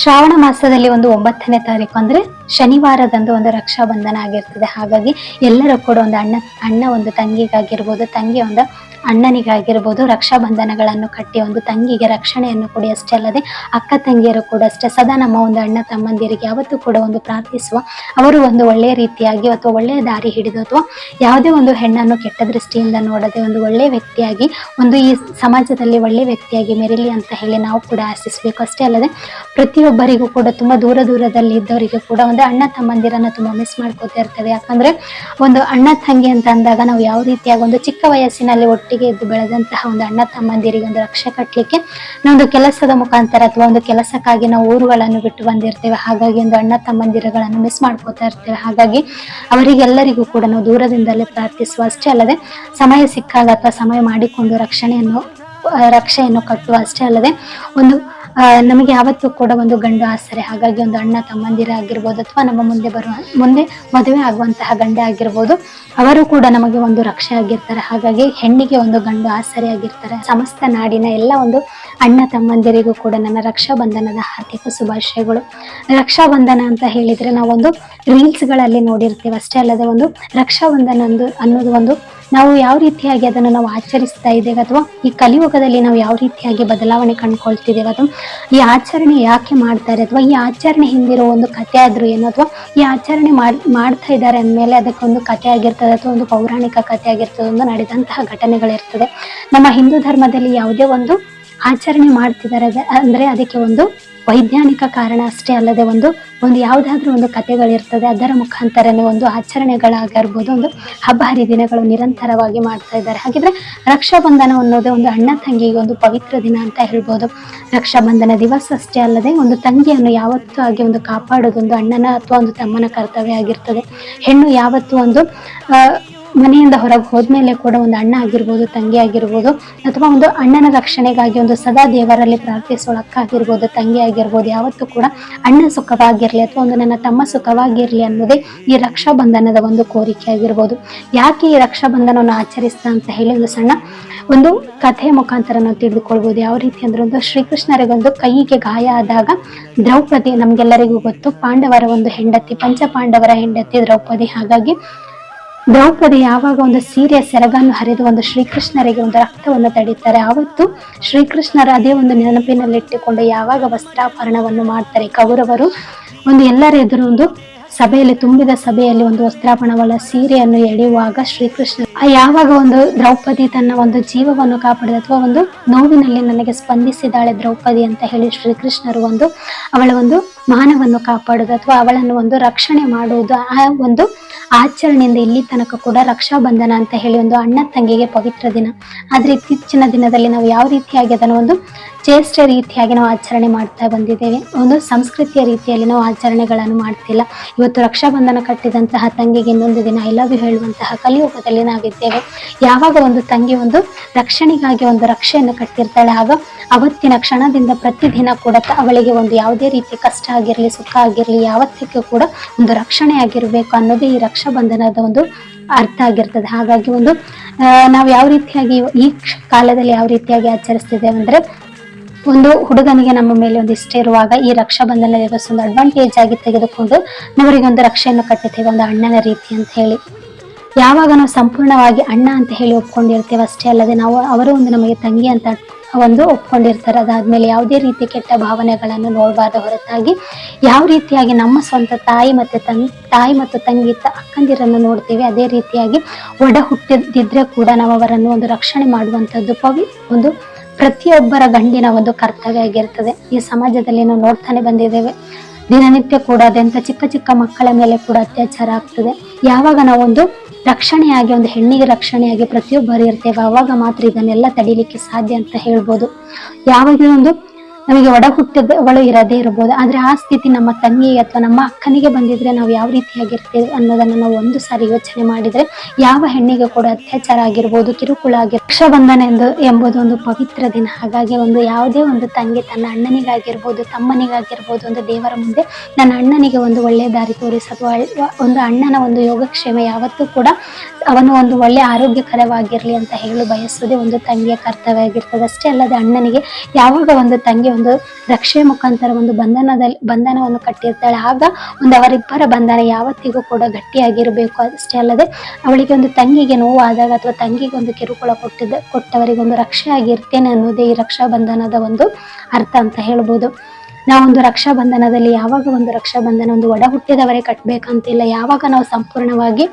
ಶ್ರಾವಣ ಮಾಸದಲ್ಲಿ ಒಂದು ಒಂಬತ್ತನೇ ತಾರೀಕು ಅಂದ್ರೆ ಶನಿವಾರದಂದು ಒಂದು ರಕ್ಷಾ ಬಂಧನ ಆಗಿರ್ತದೆ. ಹಾಗಾಗಿ ಎಲ್ಲರೂ ಕೂಡ ಒಂದು ಅಣ್ಣ ಅಣ್ಣ ಒಂದು ತಂಗಿಗಾಗಿರ್ಬೋದು. ತಂಗಿ ಒಂದು ಅಣ್ಣನಿಗಾಗಿರ್ಬೋದು ರಕ್ಷಾ ಬಂಧನಗಳನ್ನು ಕಟ್ಟಿ ಒಂದು ತಂಗಿಗೆ ರಕ್ಷಣೆಯನ್ನು ಕೊಡಿ ಅಷ್ಟೇ ಅಲ್ಲದೆ ಅಕ್ಕ ತಂಗಿಯರು ಕೂಡ ಅಷ್ಟೇ. ಸದಾ ನಮ್ಮ ಒಂದು ಅಣ್ಣ ತಮ್ಮಂದಿರಿಗೆ ಯಾವತ್ತೂ ಕೂಡ ಒಂದು ಪ್ರಾರ್ಥಿಸುವ, ಅವರು ಒಂದು ಒಳ್ಳೆಯ ರೀತಿಯಾಗಿ ಅಥವಾ ಒಳ್ಳೆಯ ದಾರಿ ಹಿಡಿದು ಅಥವಾ ಯಾವುದೇ ಒಂದು ಹೆಣ್ಣನ್ನು ಕೆಟ್ಟ ದೃಷ್ಟಿಯಿಂದ ನೋಡದೆ ಒಂದು ಒಳ್ಳೆಯ ವ್ಯಕ್ತಿಯಾಗಿ, ಒಂದು ಈ ಸಮಾಜದಲ್ಲಿ ಒಳ್ಳೆಯ ವ್ಯಕ್ತಿಯಾಗಿ ಮೆರಿಲಿ ಅಂತ ಹೇಳಿ ನಾವು ಕೂಡ ಆಶಿಸಬೇಕು. ಅಷ್ಟೇ ಅಲ್ಲದೆ ಪ್ರತಿಯೊಬ್ಬರಿಗೂ ಕೂಡ ತುಂಬಾ ದೂರ ದೂರದಲ್ಲಿ ಇದ್ದವರಿಗೆ ಕೂಡ ಒಂದು ಅಣ್ಣ ತಮ್ಮಂದಿರನ್ನ ತುಂಬಾ ಮಿಸ್ ಮಾಡ್ಕೋತಾ ಇರ್ತೇವೆ. ಯಾಕಂದ್ರೆ ಒಂದು ಅಣ್ಣ ತಂಗಿ ಅಂತ ಅಂದಾಗ ನಾವು ಯಾವ ರೀತಿಯಾಗಿ ಒಂದು ಚಿಕ್ಕ ವಯಸ್ಸಿನಲ್ಲಿ ಒಟ್ಟಿಗೆ ಇದ್ದು ಬೆಳೆದಂತಹ ಒಂದು ಅಣ್ಣ ತಮ್ಮಂದಿರಿಗೆ ಒಂದು ರಕ್ಷೆ ಕಟ್ಟಲಿಕ್ಕೆ ನಾವೊಂದು ಕೆಲಸದ ಮುಖಾಂತರ ಅಥವಾ ಒಂದು ಕೆಲಸಕ್ಕಾಗಿ ನಾವು ಊರುಗಳನ್ನು ಬಿಟ್ಟು ಬಂದಿರ್ತೇವೆ. ಹಾಗಾಗಿ ಒಂದು ಅಣ್ಣ ತಮ್ಮಂದಿರಗಳನ್ನು ಮಿಸ್ ಮಾಡ್ಕೋತಾ ಇರ್ತೇವೆ. ಹಾಗಾಗಿ ಅವರಿಗೆಲ್ಲರಿಗೂ ಕೂಡ ನಾವು ದೂರದಿಂದಲೇ ಪ್ರಾರ್ಥಿಸುವ ಅಷ್ಟೇ ಅಲ್ಲದೆ ಸಮಯ ಸಿಕ್ಕಾಗ ಅಥವಾ ಸಮಯ ಮಾಡಿಕೊಂಡು ರಕ್ಷಣೆಯನ್ನು, ರಕ್ಷೆಯನ್ನು ಕಟ್ಟುವ ಅಷ್ಟೇ ಅಲ್ಲದೆ ಒಂದು ನಮಗೆ ಯಾವತ್ತೂ ಕೂಡ ಒಂದು ಗಂಡು ಆಸರೆ. ಹಾಗಾಗಿ ಒಂದು ಅಣ್ಣ ತಮ್ಮಂದಿರ ಆಗಿರ್ಬೋದು ಅಥವಾ ನಮ್ಮ ಮುಂದೆ ಬರುವ, ಮುಂದೆ ಮದುವೆ ಆಗುವಂತಹ ಗಂಡ ಆಗಿರ್ಬೋದು, ಅವರು ಕೂಡ ನಮಗೆ ಒಂದು ರಕ್ಷೆ ಆಗಿರ್ತಾರೆ. ಹಾಗಾಗಿ ಹೆಣ್ಣಿಗೆ ಒಂದು ಗಂಡು ಆಸರೆ ಆಗಿರ್ತಾರೆ. ಸಮಸ್ತ ನಾಡಿನ ಎಲ್ಲ ಒಂದು ಅಣ್ಣ ತಮ್ಮಂದಿರಿಗೂ ಕೂಡ ನನ್ನ ರಕ್ಷಾ ಬಂಧನದ ಹಾರ್ದಿಕ ಶುಭಾಶಯಗಳು. ರಕ್ಷಾ ಬಂಧನ ಅಂತ ಹೇಳಿದ್ರೆ ನಾವೊಂದು ರೀಲ್ಸ್ಗಳಲ್ಲಿ ನೋಡಿರ್ತೀವಿ. ಅಷ್ಟೇ ಅಲ್ಲದೆ ಒಂದು ರಕ್ಷಾ ಬಂಧನ ಅನ್ನೋದು ಒಂದು ನಾವು ಯಾವ ರೀತಿಯಾಗಿ ಅದನ್ನು ನಾವು ಆಚರಿಸ್ತಾ ಇದ್ದೇವೆ ಅಥವಾ ಈ ಕಲಿಯುಗದಲ್ಲಿ ನಾವು ಯಾವ ರೀತಿಯಾಗಿ ಬದಲಾವಣೆ ಕಂಡುಕೊಳ್ತಿದ್ದೇವೆ ಅಥವಾ ಈ ಆಚರಣೆ ಯಾಕೆ ಮಾಡ್ತಾರೆ ಅಥವಾ ಈ ಆಚರಣೆ ಹಿಂದಿರೋ ಒಂದು ಕಥೆ ಆದರೂ ಏನು ಅಥವಾ ಈ ಆಚರಣೆ ಮಾಡ್, ಮಾಡ್ತಾ ಇದ್ದಾರೆ ಅಂದಮೇಲೆ ಅದಕ್ಕೊಂದು ಕಥೆ ಆಗಿರ್ತದೆ ಅಥವಾ ಒಂದು ಪೌರಾಣಿಕ ಕಥೆ ಆಗಿರ್ತದೆ ಒಂದು ನಡೆದಂತಹ ಘಟನೆಗಳಿರ್ತದೆ. ನಮ್ಮ ಹಿಂದೂ ಧರ್ಮದಲ್ಲಿ ಯಾವುದೇ ಒಂದು ಆಚರಣೆ ಮಾಡ್ತಿದ್ದಾರೆ ಅದ- ಅಂದ್ರೆ ಅದಕ್ಕೆ ಒಂದು ವೈಜ್ಞಾನಿಕ ಕಾರಣ ಅಷ್ಟೇ ಅಲ್ಲದೆ ಒಂದು ಒಂದು ಯಾವುದಾದ್ರೂ ಒಂದು ಕಥೆಗಳಿರ್ತದೆ, ಅದರ ಮುಖಾಂತರನೇ ಒಂದು ಆಚರಣೆಗಳಾಗಿರ್ಬೋದು, ಒಂದು ಹಬ್ಬ ಹರಿದಿನಗಳು ನಿರಂತರವಾಗಿ ಮಾಡ್ತಾ ಇದ್ದಾರೆ. ಹಾಗಿದ್ರೆ ರಕ್ಷಾಬಂಧನ ಅನ್ನೋದೇ ಒಂದು ಅಣ್ಣ ತಂಗಿಗೆ ಒಂದು ಪವಿತ್ರ ದಿನ ಅಂತ ಹೇಳ್ಬೋದು. ರಕ್ಷಾಬಂಧನ ದಿವಸ ಅಷ್ಟೇ ಅಲ್ಲದೆ ಒಂದು ತಂಗಿಯನ್ನು ಯಾವತ್ತೂ ಆಗಿ ಒಂದು ಕಾಪಾಡೋದು ಒಂದು ಅಣ್ಣನ ಅಥವಾ ಒಂದು ತಮ್ಮನ ಕರ್ತವ್ಯ ಆಗಿರ್ತದೆ. ಹೆಣ್ಣು ಯಾವತ್ತೂ ಒಂದು ಮನೆಯಿಂದ ಹೊರಗೆ ಹೋದ್ಮೇಲೆ ಕೂಡ ಒಂದು ಅಣ್ಣ ಆಗಿರ್ಬೋದು, ತಂಗಿ ಆಗಿರ್ಬೋದು, ಅಥವಾ ಒಂದು ಅಣ್ಣನ ರಕ್ಷಣೆಗಾಗಿ ಒಂದು ಸದಾ ದೇವರಲ್ಲಿ ಪ್ರಾರ್ಥಿಸೋಳ ಅಕ್ಕ ಆಗಿರ್ಬೋದು ತಂಗಿ ಆಗಿರ್ಬೋದು, ಯಾವತ್ತೂ ಕೂಡ ಅಣ್ಣ ಸುಖವಾಗಿರಲಿ ಅಥವಾ ಒಂದು ನನ್ನ ತಮ್ಮ ಸುಖವಾಗಿರಲಿ ಅನ್ನೋದೇ ಈ ರಕ್ಷಾಬಂಧನದ ಒಂದು ಕೋರಿಕೆ ಆಗಿರ್ಬೋದು. ಯಾಕೆ ಈ ರಕ್ಷಾ ಬಂಧನವನ್ನು ಆಚರಿಸ್ತಾ ಅಂತ ಹೇಳಿ ಒಂದು ಸಣ್ಣ ಒಂದು ಕಥೆಯ ಮುಖಾಂತರ ನಾವು ತಿಳಿದುಕೊಳ್ಬೋದು. ಯಾವ ರೀತಿ ಅಂದ್ರೆ ಒಂದು ಶ್ರೀಕೃಷ್ಣರಿಗೊಂದು ಕೈಗೆ ಗಾಯ ಆದಾಗ ದ್ರೌಪದಿ ನಮ್ಗೆಲ್ಲರಿಗೂ ಗೊತ್ತು, ಪಾಂಡವರ ಒಂದು ಹೆಂಡತಿ, ಪಂಚ ಪಾಂಡವರ ಹೆಂಡತಿ ದ್ರೌಪದಿ. ಹಾಗಾಗಿ ದ್ರೌಪದಿ ಯಾವಾಗ ಒಂದು ಸೀರೆ ಸೆರಗನ್ನು ಹರಿದು ಒಂದು ಶ್ರೀಕೃಷ್ಣರಿಗೆ ಒಂದು ರಕ್ತವನ್ನು ತಡೀತಾರೆ, ಆವತ್ತು ಶ್ರೀಕೃಷ್ಣರ ಅದೇ ಒಂದು ನೆನಪಿನಲ್ಲಿಟ್ಟುಕೊಂಡು ಯಾವಾಗ ವಸ್ತ್ರಾಪರಣವನ್ನು ಮಾಡ್ತಾರೆ ಕೌರವರು, ಒಂದು ಎಲ್ಲರ ಎದುರು ಒಂದು ಸಭೆಯಲ್ಲಿ, ತುಂಬಿದ ಸಭೆಯಲ್ಲಿ ಒಂದು ವಸ್ತ್ರಾಪರಣವಲ್ಲ ಸೀರೆಯನ್ನು ಎಳೆಯುವಾಗ ಶ್ರೀಕೃಷ್ಣ ಯಾವಾಗ ಒಂದು ದ್ರೌಪದಿ ತನ್ನ ಒಂದು ಜೀವವನ್ನು ಕಾಪಾಡಿದ ಅಥವಾ ಒಂದು ನೋವಿನಲ್ಲಿ ನನಗೆ ಸ್ಪಂದಿಸಿದಾಳೆ ದ್ರೌಪದಿ ಅಂತ ಹೇಳಿ ಶ್ರೀಕೃಷ್ಣರು ಒಂದು ಅವಳ ಒಂದು ಮಾನವನ್ನು ಕಾಪಾಡೋದು ಅಥವಾ ಅವಳನ್ನು ಒಂದು ರಕ್ಷಣೆ ಮಾಡುವುದು, ಆ ಒಂದು ಆಚರಣೆಯಿಂದ ಇಲ್ಲಿ ತನಕ ಕೂಡ ರಕ್ಷಾಬಂಧನ ಅಂತ ಹೇಳಿ ಒಂದು ಅಣ್ಣ ತಂಗಿಗೆ ಪವಿತ್ರ ದಿನ. ಆದ್ರೆ ಇತ್ತೀಚಿನ ದಿನದಲ್ಲಿ ನಾವು ಯಾವ ರೀತಿಯಾಗಿ ಅದನ್ನು ಒಂದು ಚೇಷ್ಟೆ ರೀತಿಯಾಗಿ ನಾವು ಆಚರಣೆ ಮಾಡ್ತಾ ಬಂದಿದ್ದೇವೆ? ಒಂದು ಸಂಸ್ಕೃತಿಯ ರೀತಿಯಲ್ಲಿ ನಾವು ಆಚರಣೆಗಳನ್ನು ಮಾಡ್ತಿಲ್ಲ. ಇವತ್ತು ರಕ್ಷಾಬಂಧನ ಕಟ್ಟಿದಂತಹ ತಂಗಿಗೆ ಇನ್ನೊಂದು ದಿನ ಐ ಲವ್ ಯು ಹೇಳುವಂತಹ ಕಲಿಯುಗದಲ್ಲಿ ನಾವಿದ್ದೇವೆ. ಯಾವಾಗ ಒಂದು ತಂಗಿ ಒಂದು ರಕ್ಷಣೆಗಾಗಿ ಒಂದು ರಕ್ಷೆಯನ್ನು ಕಟ್ಟಿರ್ತಾಳೆ, ಆಗ ಅವತ್ತಿನ ಕ್ಷಣದಿಂದ ಪ್ರತಿದಿನ ಕೂಡ ಅವಳಿಗೆ ಒಂದು ಯಾವುದೇ ರೀತಿ ಕಷ್ಟ ಆಗಿರಲಿ, ಸುಖ ಆಗಿರಲಿ, ಯಾವತ್ತಿಗೂ ಕೂಡ ಒಂದು ರಕ್ಷಣೆ ಆಗಿರಬೇಕು ಅನ್ನೋದೇ ಈ ರಕ್ಷಾಬಂಧನದ ಒಂದು ಅರ್ಥ ಆಗಿರ್ತದೆ. ಹಾಗಾಗಿ ಒಂದು ನಾವು ಯಾವ ರೀತಿಯಾಗಿ ಈ ಕಾಲದಲ್ಲಿ ಯಾವ ರೀತಿಯಾಗಿ ಆಚರಿಸ್ತಿದ್ದೇವೆ ಅಂದ್ರೆ, ಒಂದು ಹುಡುಗನಿಗೆ ನಮ್ಮ ಮೇಲೆ ಒಂದು ಇಷ್ಟ ಇರುವಾಗ ಈ ರಕ್ಷಾ ಬಂಧನ ಒಂದು ಅಡ್ವಾಂಟೇಜ್ ಆಗಿ ತೆಗೆದುಕೊಂಡು ನಾವರಿಗೆ ಒಂದು ರಕ್ಷೆಯನ್ನು ಕಟ್ಟುತ್ತೇವೆ, ಒಂದು ಅಣ್ಣನ ರೀತಿ ಅಂತ ಹೇಳಿ. ಯಾವಾಗ ನಾವು ಸಂಪೂರ್ಣವಾಗಿ ಅಣ್ಣ ಅಂತ ಹೇಳಿ ಒಪ್ಕೊಂಡಿರ್ತೇವೆ ಅಷ್ಟೇ ಅಲ್ಲದೆ ನಾವು ಅವರು ಒಂದು ನಮಗೆ ತಂಗಿ ಅಂತ ಒಂದು ಒಪ್ಕೊಂಡಿರ್ತಾರೆ. ಅದಾದ್ಮೇಲೆ ಯಾವುದೇ ರೀತಿ ಕೆಟ್ಟ ಭಾವನೆಗಳನ್ನು ನೋಡಬಾರ್ದು. ಹೊರತಾಗಿ ಯಾವ ರೀತಿಯಾಗಿ ನಮ್ಮ ಸ್ವಂತ ತಾಯಿ ಮತ್ತು ತಂ ತಾಯಿ ಮತ್ತು ತಂಗಿ ತ- ಅಕ್ಕಂದಿರನ್ನು ನೋಡ್ತೀವಿ, ಅದೇ ರೀತಿಯಾಗಿ ಒಡ ಹುಟ್ಟಿದಿದ್ರೆ ಕೂಡ ನಾವು ಅವರನ್ನು ಒಂದು ರಕ್ಷಣೆ ಮಾಡುವಂಥದ್ದು ಪವಿ ಒಂದು ಪ್ರತಿಯೊಬ್ಬರ ಗಂಡಿನ ಒಂದು ಕರ್ತವ್ಯ ಆಗಿರ್ತದೆ. ಈ ಸಮಾಜದಲ್ಲಿ ನಾವು ನೋಡ್ತಾನೆ ಬಂದಿದ್ದೇವೆ. ದಿನನಿತ್ಯ ಕೂಡ ಅದೆಂಥ ಚಿಕ್ಕ ಚಿಕ್ಕ ಮಕ್ಕಳ ಮೇಲೆ ಕೂಡ ಅತ್ಯಾಚಾರ ಆಗ್ತದೆ. ಯಾವಾಗ ನಾವೊಂದು ರಕ್ಷಣೆಯಾಗಿ, ಒಂದು ಹೆಣ್ಣಿಗೆ ರಕ್ಷಣೆಯಾಗಿ ಪ್ರತಿಯೊಬ್ಬರು ಇರ್ತೇವೆ. ಅವಾಗ ಮಾತ್ರ ಇದನ್ನೆಲ್ಲ ತಡಿಲಿಕ್ಕೆ ಸಾಧ್ಯ ಅಂತ ಹೇಳ್ಬೋದು. ಯಾವಾಗ ಒಂದು ನಮಗೆ ಒಡ ಹುಟ್ಟಿದವಳು ಇರದೇ ಇರಬಹುದು. ಆದ್ರೆ ಆ ಸ್ಥಿತಿ ನಮ್ಮ ತಂಗಿ ಅಥವಾ ನಮ್ಮ ಅಕ್ಕನಿಗೆ ಬಂದಿದ್ರೆ ನಾವು ಯಾವ ರೀತಿಯಾಗಿರ್ತೇವೆ ಅನ್ನೋದನ್ನ ನಾವು ಒಂದು ಸಾರಿ ಯೋಚನೆ ಮಾಡಿದ್ರೆ ಯಾವ ಹೆಣ್ಣಿಗೆ ಕೂಡ ಅತ್ಯಾಚಾರ ಆಗಿರ್ಬೋದು, ಕಿರುಕುಳ ಆಗಿ ರಕ್ಷಾಬಂಧನ ಎಂದು ಎಂಬುದು ಒಂದು ಪವಿತ್ರ ದಿನ. ಹಾಗಾಗಿ ಒಂದು ಯಾವುದೇ ಒಂದು ತಂಗಿ ತನ್ನ ಅಣ್ಣನಿಗಾಗಿರ್ಬೋದು, ತಮ್ಮನಿಗಾಗಿರ್ಬೋದು, ಒಂದು ದೇವರ ಮುಂದೆ ನನ್ನ ಅಣ್ಣನಿಗೆ ಒಂದು ಒಳ್ಳೆಯ ದಾರಿ ತೋರಿಸಿ ಒಂದು ಅಣ್ಣನ ಒಂದು ಯೋಗಕ್ಷೇಮ ಯಾವತ್ತೂ ಕೂಡ ಅವನು ಒಂದು ಒಳ್ಳೆ ಆರೋಗ್ಯಕರವಾಗಿರ್ಲಿ ಅಂತ ಹೇಳಿ ಬಯಸುವುದೇ ಒಂದು ತಂಗಿಯ ಕರ್ತವ್ಯ ಆಗಿರ್ತದೆ. ಅಷ್ಟೇ ಅಲ್ಲದೆ ಅಣ್ಣನಿಗೆ ಯಾವಾಗ ಒಂದು ತಂಗಿ ಒಂದು ರಕ್ಷೆ ಮುಖಾಂತರ ಒಂದು ಬಂಧನದಲ್ಲಿ ಬಂಧನವನ್ನು ಕಟ್ಟಿರ್ತಾಳೆ. ಆಗ ಒಂದು ಅವರಿಬ್ಬರ ಬಂಧನ ಯಾವತ್ತಿಗೂ ಕೂಡ ಗಟ್ಟಿಯಾಗಿರಬೇಕು ಅಷ್ಟೇ ಅಲ್ಲದೆ, ಅವಳಿಗೆ ಒಂದು ತಂಗಿಗೆ ನೋವಾದಾಗ ಅಥವಾ ತಂಗಿಗೆ ಒಂದು ಕಿರುಕುಳ ಕೊಟ್ಟಿದ್ದ ಕೊಟ್ಟವರಿಗೊಂದು ರಕ್ಷೆ ಆಗಿರ್ತೇನೆ ಅನ್ನೋದೇ ಈ ರಕ್ಷಾ ಬಂಧನದ ಒಂದು ಅರ್ಥ ಅಂತ ಹೇಳ್ಬೋದು. ನಾವೊಂದು ರಕ್ಷಾ ಬಂಧನದಲ್ಲಿ ಯಾವಾಗ ಒಂದು ರಕ್ಷಾ ಬಂಧನ ಒಂದು ಒಡ ಹುಟ್ಟಿದವರೇ ಕಟ್ಟಬೇಕಂತಿಲ್ಲ ಯಾವಾಗ ನಾವು ಸಂಪೂರ್ಣವಾಗಿ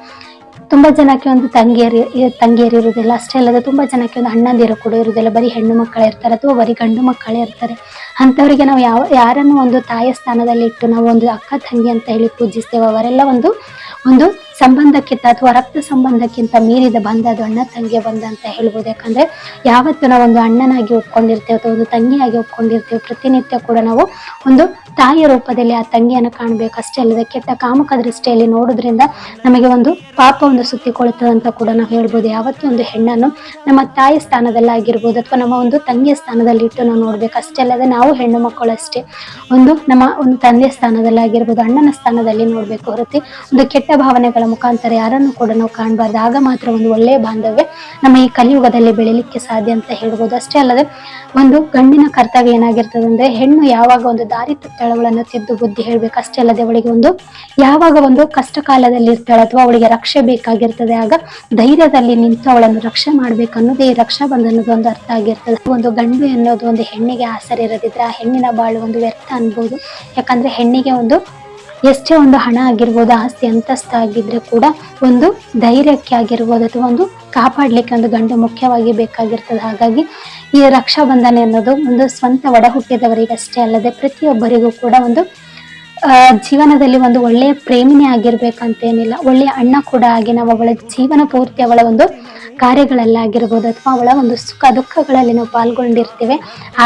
ತುಂಬಾ ಜನಕ್ಕೆ ಒಂದು ತಂಗಿಯರು ತಂಗಿಯರು ಇರುವುದಿಲ್ಲ, ಅಷ್ಟೇ ಅಲ್ಲದೆ ತುಂಬಾ ಜನಕ್ಕೆ ಒಂದು ಅಣ್ಣಂದಿರು ಕೂಡ ಇರುವುದಿಲ್ಲ. ಬರೀ ಹೆಣ್ಣು ಮಕ್ಕಳೇ ಇರ್ತಾರೆ ಅಥವಾ ಬರೀ ಗಂಡು ಮಕ್ಕಳೇ ಇರ್ತಾರೆ. ಅಂಥವರಿಗೆ ನಾವು ಯಾವ, ಯಾರನ್ನು ಒಂದು ತಾಯಿಯ ಸ್ಥಾನದಲ್ಲಿ ಇಟ್ಟು ನಾವು ಒಂದು ಅಕ್ಕ ತಂಗಿ ಅಂತ ಹೇಳಿ ಪೂಜಿಸ್ತೇವೆ, ಅವರೆಲ್ಲ ಒಂದು ಒಂದು ಸಂಬಂಧಕ್ಕಿಂತ ಅಥವಾ ರಕ್ತ ಸಂಬಂಧಕ್ಕಿಂತ ಮೀರಿದ ಬಂದ ಅದು ಅಣ್ಣ ತಂಗಿಯ ಬಂದ ಅಂತ ಹೇಳ್ಬೋದು. ಯಾಕಂದ್ರೆ ಯಾವತ್ತು ನಾವು ಒಂದು ಅಣ್ಣನಾಗಿ ಒಪ್ಕೊಂಡಿರ್ತೇವೆ ಅಥವಾ ಒಂದು ತಂಗಿಯಾಗಿ ಒಪ್ಕೊಂಡಿರ್ತೇವೆ. ಪ್ರತಿನಿತ್ಯ ಕೂಡ ನಾವು ಒಂದು ತಾಯಿಯ ರೂಪದಲ್ಲಿ ಆ ತಂಗಿಯನ್ನು ಕಾಣಬೇಕು ಅಷ್ಟೇ ಅಲ್ಲದೆ ಕೆಟ್ಟ ಕಾಮಕ ದೃಷ್ಟಿಯಲ್ಲಿ ನೋಡೋದ್ರಿಂದ ನಮಗೆ ಒಂದು ಪಾಪ ಒಂದು ಸುತ್ತಿಕೊಳ್ಳುತ್ತದೆ ಅಂತ ಕೂಡ ನಾವು ಹೇಳ್ಬೋದು. ಯಾವತ್ತೂ ಒಂದು ಹೆಣ್ಣನ್ನು ನಮ್ಮ ತಾಯಿ ಸ್ಥಾನದಲ್ಲಿ ಅಥವಾ ನಮ್ಮ ಒಂದು ತಂಗಿಯ ಸ್ಥಾನದಲ್ಲಿ ಇಟ್ಟು ನಾವು ನೋಡ್ಬೇಕು ಅಷ್ಟೇ ಅಲ್ಲದೆ ನಾವು ಹೆಣ್ಣು ಮಕ್ಕಳು ಅಷ್ಟೇ ಒಂದು ನಮ್ಮ ಒಂದು ತಂದೆ ಸ್ಥಾನದಲ್ಲಿ ಆಗಿರ್ಬೋದು, ಅಣ್ಣನ ಸ್ಥಾನದಲ್ಲಿ ನೋಡ್ಬೇಕು ಹೊರತಿ ಒಂದು ಕೆಟ್ಟ ಭಾವನೆಗಳ ಮುಖಾಂತರ ಯಾರನ್ನು ಕೂಡ ನಾವು ಕಾಣಬಾರ್ದು. ಆಗ ಮಾತ್ರ ಒಂದು ಒಳ್ಳೆಯ ಬಾಂಧವ್ಯ ನಮ್ಮ ಈ ಕಲಿಯುಗದಲ್ಲಿ ಬೆಳಿಲಿಕ್ಕೆ ಸಾಧ್ಯ ಅಂತ ಹೇಳ್ಬೋದು. ಅಷ್ಟೇ ಅಲ್ಲದೆ ಒಂದು ಗಂಡಿನ ಕರ್ತವ್ಯ ಏನಾಗಿರ್ತದೆ ಅಂದ್ರೆ ಹೆಣ್ಣು ಯಾವಾಗ ಒಂದು ದಾರಿ ತಳಗಳನ್ನು ತಿದ್ದು ಬುದ್ಧಿ ಹೇಳ್ಬೇಕು, ಅಷ್ಟೇ ಅಲ್ಲದೆ ಅವಳಿಗೆ ಒಂದು ಯಾವಾಗ ಒಂದು ಕಷ್ಟ ಕಾಲದಲ್ಲಿ ಇರ್ತಾಳೆ ಅಥವಾ ಅವಳಿಗೆ ರಕ್ಷೆ ಬೇಕಾಗಿರ್ತದೆ, ಆಗ ಧೈರ್ಯದಲ್ಲಿ ನಿಂತು ಅವಳನ್ನು ರಕ್ಷೆ ಮಾಡ್ಬೇಕು ಅನ್ನೋದೇ ಈ ರಕ್ಷಾ ಬಂಧನದ ಒಂದು ಅರ್ಥ ಆಗಿರ್ತದೆ. ಒಂದು ಗಂಡು ಎನ್ನೋದು ಒಂದು ಹೆಣ್ಣಿಗೆ ಆಸರೆ ಇರೋದಿದ್ರೆ ಆ ಹೆಣ್ಣಿನ ಬಾಳು ಒಂದು ವ್ಯರ್ಥ ಅನ್ಬೋದು. ಯಾಕಂದ್ರೆ ಹೆಣ್ಣಿಗೆ ಒಂದು ಎಷ್ಟೇ ಒಂದು ಹಣ ಆಗಿರ್ಬೋದು, ಆಸ್ತಿ ಅಂತಸ್ತು ಆಗಿದ್ರೆ ಕೂಡ ಒಂದು ಧೈರ್ಯಕ್ಕೆ ಆಗಿರ್ಬೋದು ಅಥವಾ ಒಂದು ಕಾಪಾಡ್ಲಿಕ್ಕೆ ಒಂದು ಗಂಡು ಮುಖ್ಯವಾಗಿ ಬೇಕಾಗಿರ್ತದೆ. ಹಾಗಾಗಿ ಈ ರಕ್ಷಾ ಬಂಧನ ಅನ್ನೋದು ಒಂದು ಸ್ವಂತ ಒಡ ಹುಟ್ಟಿದವರಿಗಷ್ಟೇ ಅಲ್ಲದೆ ಪ್ರತಿಯೊಬ್ಬರಿಗೂ ಕೂಡ ಒಂದು ಜೀವನದಲ್ಲಿ ಒಂದು ಒಳ್ಳೆಯ ಪ್ರೇಮಿನೇ ಆಗಿರ್ಬೇಕಂತೇನಿಲ್ಲ. ಒಳ್ಳೆಯ ಅಣ್ಣ ಕೂಡ ಆಗಿ ನಾವು ಅವಳ ಜೀವನ ಪೂರ್ತಿ ಅವಳ ಒಂದು ಕಾರ್ಯಗಳಲ್ಲಾಗಿರ್ಬೋದು ಅಥವಾ ಅವಳ ಒಂದು ಸುಖ ದುಃಖಗಳಲ್ಲಿ ನಾವು ಪಾಲ್ಗೊಂಡಿರ್ತೀವಿ,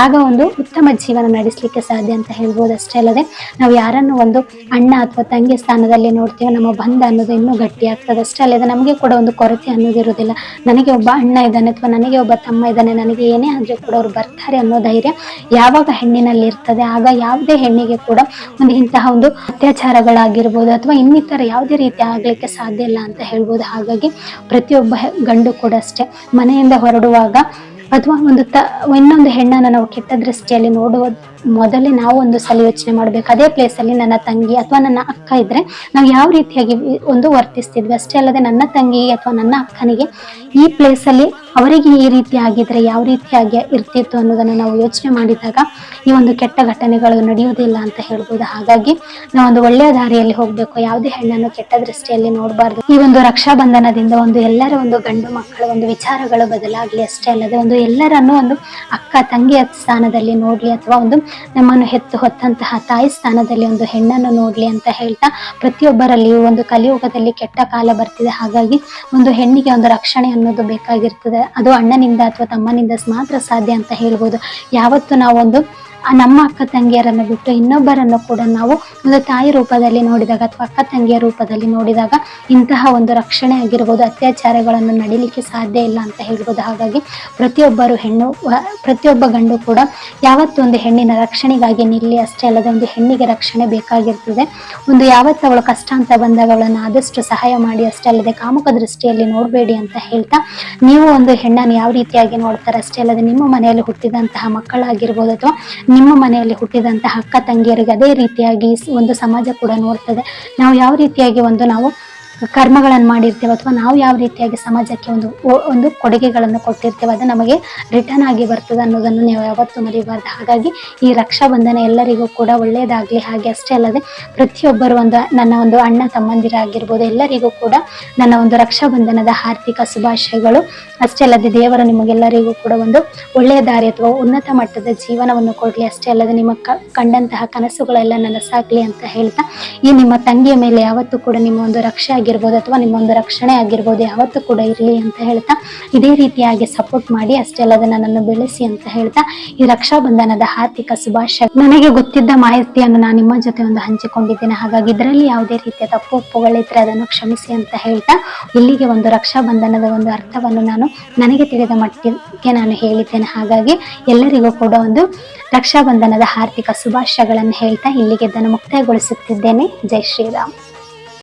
ಆಗ ಒಂದು ಉತ್ತಮ ಜೀವನ ನಡೆಸಲಿಕ್ಕೆ ಸಾಧ್ಯ ಅಂತ ಹೇಳ್ಬೋದು ಅಷ್ಟೇ ಅಲ್ಲದೆ, ನಾವು ಯಾರನ್ನು ಒಂದು ಅಣ್ಣ ಅಥವಾ ತಂಗಿ ಸ್ಥಾನದಲ್ಲಿ ನೋಡ್ತೀವಿ, ನಮ್ಮ ಬಂಧ ಅನ್ನೋದು ಇನ್ನೂ ಗಟ್ಟಿ ಆಗ್ತದೆ ಅಷ್ಟೇ ಅಲ್ಲದೆ, ನಮಗೆ ಕೂಡ ಒಂದು ಕೊರತೆ ಅನ್ನೋದಿರೋದಿಲ್ಲ ನನಗೆ ಒಬ್ಬ ಅಣ್ಣ ಇದ್ದಾನೆ ಅಥವಾ ನನಗೆ ಒಬ್ಬ ತಮ್ಮ ಇದ್ದಾನೆ, ನನಗೆ ಏನೇ ಆದರೂ ಕೂಡ ಅವ್ರು ಬರ್ತಾರೆ ಅನ್ನೋ ಧೈರ್ಯ ಯಾವಾಗ ಹೆಣ್ಣಿನಲ್ಲಿ ಇರ್ತದೆ ಆಗ ಯಾವುದೇ ಹೆಣ್ಣಿಗೆ ಕೂಡ ಒಂದು ಇಂತಹ ಒಂದು ಅತ್ಯಾಚಾರಗಳಾಗಿರ್ಬೋದು ಅಥವಾ ಇನ್ನಿತರ ಯಾವುದೇ ರೀತಿ ಆಗಲಿಕ್ಕೆ ಸಾಧ್ಯ ಇಲ್ಲ ಅಂತ ಹೇಳ್ಬೋದು. ಹಾಗಾಗಿ ಪ್ರತಿಯೊಬ್ಬ ಗಂಡು ಕೂಡ ಅಷ್ಟೇ. ಮನೆಯಿಂದ ಹೊರಡುವಾಗ ಅಥವಾ ಒಂದು ತ, ಇನ್ನೊಂದು ಹೆಣ್ಣನ್ನು ನಾವು ಕೆಟ್ಟ ದೃಷ್ಟಿಯಲ್ಲಿ ನೋಡುವ ಮೊದಲೇ ನಾವು ಒಂದು ಸಲ ಯೋಚನೆ ಮಾಡ್ಬೇಕು. ಅದೇ ಪ್ಲೇಸಲ್ಲಿ ನನ್ನ ತಂಗಿ ಅಥವಾ ನನ್ನ ಅಕ್ಕ ಇದ್ರೆ ನಾವು ಯಾವ ರೀತಿಯಾಗಿ ಒಂದು ವರ್ತಿಸ್ತಿದ್ವಿ? ಅಷ್ಟೇ ಅಲ್ಲದೆ ನನ್ನ ತಂಗಿಗೆ ಅಥವಾ ನನ್ನ ಅಕ್ಕನಿಗೆ ಈ ಪ್ಲೇಸಲ್ಲಿ ಅವರಿಗೆ ಈ ರೀತಿ ಆಗಿದ್ರೆ ಯಾವ ರೀತಿಯಾಗಿ ಇರ್ತಿತ್ತು ಅನ್ನೋದನ್ನ ನಾವು ಯೋಚನೆ ಮಾಡಿದಾಗ ಈ ಒಂದು ಕೆಟ್ಟ ಘಟನೆಗಳು ನಡೆಯುವುದಿಲ್ಲ ಅಂತ ಹೇಳ್ಬೋದು. ಹಾಗಾಗಿ ನಾವು ಒಂದು ಒಳ್ಳೆಯ ದಾರಿಯಲ್ಲಿ ಹೋಗ್ಬೇಕು, ಯಾವುದೇ ಹೆಣ್ಣನ್ನು ಕೆಟ್ಟ ದೃಷ್ಟಿಯಲ್ಲಿ ನೋಡಬಾರ್ದು. ಈ ಒಂದು ರಕ್ಷಾ ಬಂಧನದಿಂದ ಒಂದು ಎಲ್ಲರ ಒಂದು ಗಂಡು ಮಕ್ಕಳ ಒಂದು ವಿಚಾರಗಳು ಬದಲಾಗ್ಲಿ ಅಷ್ಟೇ ಅಲ್ಲದೆ ಒಂದು ಎಲ್ಲರನ್ನು ಒಂದು ಅಕ್ಕ ತಂಗಿಯ ಸ್ಥಾನದಲ್ಲಿ ನೋಡ್ಲಿ ಅಥವಾ ಒಂದು ನಮ್ಮನ್ನು ಹೆತ್ತು ಹೊತ್ತಂತಹ ತಾಯಿ ಸ್ಥಾನದಲ್ಲಿ ಒಂದು ಹೆಣ್ಣನ್ನು ನೋಡ್ಲಿ ಅಂತ ಹೇಳ್ತಾ ಪ್ರತಿಯೊಬ್ಬರಲ್ಲಿಯೂ ಒಂದು ಕಲಿಯುಗದಲ್ಲಿ ಕೆಟ್ಟ ಕಾಲ ಬರ್ತಿದೆ. ಹಾಗಾಗಿ ಒಂದು ಹೆಣ್ಣಿಗೆ ಒಂದು ರಕ್ಷಣೆ ಅನ್ನೋದು ಬೇಕಾಗಿರ್ತದೆ. ಅದು ಅಣ್ಣನಿಂದ ಅಥವಾ ತಮ್ಮನಿಂದ ಮಾತ್ರ ಸಾಧ್ಯ ಅಂತ ಹೇಳ್ಬೋದು. ಯಾವತ್ತು ನಾವೊಂದು ನಮ್ಮ ಅಕ್ಕ ತಂಗಿಯರನ್ನು ಬಿಟ್ಟು ಇನ್ನೊಬ್ಬರನ್ನು ಕೂಡ ನಾವು ಒಂದು ತಾಯಿ ರೂಪದಲ್ಲಿ ನೋಡಿದಾಗ ಅಥವಾ ಅಕ್ಕ ತಂಗಿಯ ರೂಪದಲ್ಲಿ ನೋಡಿದಾಗ ಇಂತಹ ಒಂದು ರಕ್ಷಣೆ ಆಗಿರ್ಬೋದು, ಅತ್ಯಾಚಾರಗಳನ್ನು ನಡೀಲಿಕ್ಕೆ ಸಾಧ್ಯ ಇಲ್ಲ ಅಂತ ಹೇಳ್ಬೋದು. ಹಾಗಾಗಿ ಪ್ರತಿಯೊಬ್ಬರು ಹೆಣ್ಣು, ಪ್ರತಿಯೊಬ್ಬ ಗಂಡು ಕೂಡ ಯಾವತ್ತೂ ಒಂದು ಹೆಣ್ಣಿನ ರಕ್ಷಣೆಗಾಗಿ ನಿಲ್ಲಿ, ಅಷ್ಟೇ ಅಲ್ಲದೆ ಒಂದು ಹೆಣ್ಣಿಗೆ ರಕ್ಷಣೆ ಬೇಕಾಗಿರ್ತದೆ. ಒಂದು ಯಾವತ್ತು ಅವಳು ಕಷ್ಟ ಅಂತ ಬಂದಾಗ ಅವಳನ್ನು ಆದಷ್ಟು ಸಹಾಯ ಮಾಡಿ, ಅಷ್ಟೇ ಅಲ್ಲದೆ ಕಾಮುಕ ದೃಷ್ಟಿಯಲ್ಲಿ ನೋಡಬೇಡಿ ಅಂತ ಹೇಳ್ತಾ ನೀವು ಒಂದು ಹೆಣ್ಣನ್ನು ಯಾವ ರೀತಿಯಾಗಿ ನೋಡ್ತಾರೆ, ಅಷ್ಟೇ ಅಲ್ಲದೆ ನಿಮ್ಮ ಮನೆಯಲ್ಲಿ ಹುಟ್ಟಿದಂತಹ ಮಕ್ಕಳಾಗಿರ್ಬೋದು ಅಥವಾ ನಿಮ್ಮ ಮನೆಯಲ್ಲಿ ಹುಟ್ಟಿದಂತಹ ಅಕ್ಕ ತಂಗಿಯರಿಗೆ ಅದೇ ರೀತಿಯಾಗಿ ಒಂದು ಸಮಾಜ ಕೂಡ ನೋಡ್ತದೆ. ನಾವು ಯಾವ ರೀತಿಯಾಗಿ ಒಂದು ನಾವು ಕರ್ಮಗಳನ್ನು ಮಾಡಿರ್ತೇವೆ ಅಥವಾ ನಾವು ಯಾವ ರೀತಿಯಾಗಿ ಸಮಾಜಕ್ಕೆ ಒಂದು ಒಂದು ಕೊಡುಗೆಗಳನ್ನು ಕೊಟ್ಟಿರ್ತೇವೆ ಅದು ನಮಗೆ ರಿಟರ್ನ್ ಆಗಿ ಬರ್ತದೆ ಅನ್ನೋದನ್ನು ನೀವು ಯಾವತ್ತೂ ಮರಿಬಾರ್ದು. ಹಾಗಾಗಿ ಈ ರಕ್ಷಾ ಬಂಧನ ಎಲ್ಲರಿಗೂ ಕೂಡ ಒಳ್ಳೆಯದಾಗಲಿ ಹಾಗೆ ಅಷ್ಟೇ ಅಲ್ಲದೆ ಪ್ರತಿಯೊಬ್ಬರು ಒಂದು ನನ್ನ ಒಂದು ಅಣ್ಣ ತಮ್ಮಂದಿರಾಗಿರ್ಬೋದು ಎಲ್ಲರಿಗೂ ಕೂಡ ನನ್ನ ಒಂದು ರಕ್ಷಾ ಬಂಧನದ ಆರ್ಥಿಕ ಶುಭಾಶಯಗಳು. ಅಷ್ಟೇ ಅಲ್ಲದೆ ದೇವರು ನಿಮಗೆಲ್ಲರಿಗೂ ಕೂಡ ಒಂದು ಒಳ್ಳೆಯ ದಾರಿ ಅಥವಾ ಉನ್ನತ ಮಟ್ಟದ ಜೀವನವನ್ನು ಕೊಡಲಿ. ಅಷ್ಟೇ ಅಲ್ಲದೆ ನಿಮ್ಮ ಕಂಡಂತಹ ಕನಸುಗಳೆಲ್ಲ ನನಸಾಗ್ಲಿ ಅಂತ ಹೇಳ್ತಾ ಈ ನಿಮ್ಮ ತಂಗಿಯ ಮೇಲೆ ಯಾವತ್ತೂ ಕೂಡ ನಿಮ್ಮ ಒಂದು ರಕ್ಷೆ ಆಗಿರ್ಬೋದು ಅಥವಾ ನಿಮ್ಮ ಒಂದು ರಕ್ಷಣೆ ಆಗಿರ್ಬೋದು ಯಾವತ್ತೂ ಕೂಡ ಇರಲಿ ಅಂತ ಹೇಳ್ತಾ ಇದೇ ರೀತಿಯಾಗಿ ಸಪೋರ್ಟ್ ಮಾಡಿ ಅಷ್ಟೇ ಅಲ್ಲದೆ ನನ್ನನ್ನು ಬೆಳೆಸಿ ಅಂತ ಹೇಳ್ತಾ ಈ ರಕ್ಷಾ ಬಂಧನದ ಆರ್ಥಿಕ ಶುಭಾಶಯ. ನನಗೆ ಗೊತ್ತಿದ್ದ ಮಾಹಿತಿಯನ್ನು ನಾನು ನಿಮ್ಮ ಜೊತೆ ಒಂದು ಹಂಚಿಕೊಂಡಿದ್ದೇನೆ. ಹಾಗಾಗಿ ಇದರಲ್ಲಿ ಯಾವುದೇ ರೀತಿಯ ತಪ್ಪು ಒಪ್ಪುಗಳಿದ್ರೆ ಅದನ್ನು ಕ್ಷಮಿಸಿ ಅಂತ ಹೇಳ್ತಾ ಇಲ್ಲಿಗೆ ಒಂದು ರಕ್ಷಾ ಬಂಧನದ ಒಂದು ಅರ್ಥವನ್ನು ನಾನು ನನಗೆ ತಿಳಿದ ಮಟ್ಟಿಗೆ ನಾನು ಹೇಳಿದ್ದೇನೆ. ಹಾಗಾಗಿ ಎಲ್ಲರಿಗೂ ಕೂಡ ಒಂದು ರಕ್ಷಾ ಬಂಧನದ ಆರ್ಥಿಕ ಶುಭಾಶಯಗಳನ್ನು ಹೇಳ್ತಾ ಇಲ್ಲಿಗೆ ಇದನ್ನು ಮುಕ್ತಾಯಗೊಳಿಸುತ್ತಿದ್ದೇನೆ. ಜೈ ಶ್ರೀರಾಮ್.